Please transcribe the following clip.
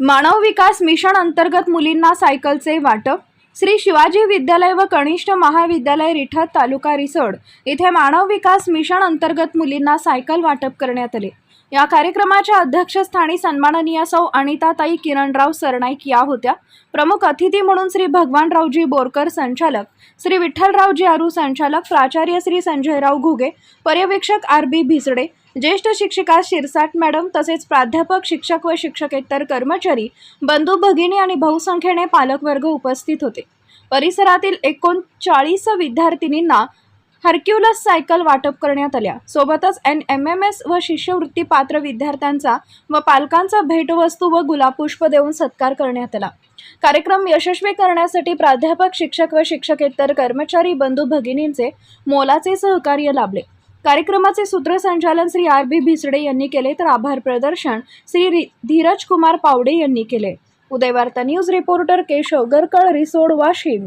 मानव विकास mission अंतर्गत मुलींना सायकलचे वाटप. श्री शिवाजी विद्यालय व कनिष्ठ महाविद्यालय रिठत तालुका रिसोड येथे मानव विकास मिशन अंतर्गत मुलींना सायकल वाटप करण्यात आले. या कार्यक्रमाच्या अध्यक्षस्थानी सन्माननीय सौ अनिताताई किरणराव सरनाईक या होत्या. प्रमुख अतिथी म्हणून श्री भगवानरावजी बोरकर संचालक श्री विठ्ठलरावजी आरू संचालक प्राचार्य श्री संजयराव घुगे पर्यवेक्षक आर बी भिसडे ज्येष्ठ शिक्षिका शिरसाट मॅडम तसेच प्राध्यापक शिक्षक व शिक्षकेतर कर्मचारी बंधू भगिनी आणि बहुसंख्येने पालकवर्ग उपस्थित होते. परिसरातील एकोणचाळीस विद्यार्थिनींना हर्क्युलस सायकल वाटप करण्यात आल्या. सोबतच एन एम एम एस व शिष्यवृत्ती पात्र विद्यार्थ्यांचा व पालकांचा भेटवस्तू व गुलाबपुष्प देऊन सत्कार करण्यात आला. कार्यक्रम यशस्वी करण्यासाठी प्राध्यापक शिक्षक व शिक्षकेतर कर्मचारी बंधू भगिनींचे मोलाचे सहकार्य लाभले. कार्यक्रमाचे सूत्रसंचालन श्री आर बी भिसडे यांनी केले तर आभार प्रदर्शन श्री धीरज कुमार पावडे यांनी केले. Udayvarta news reporter Keshav Garkal Risod Washim.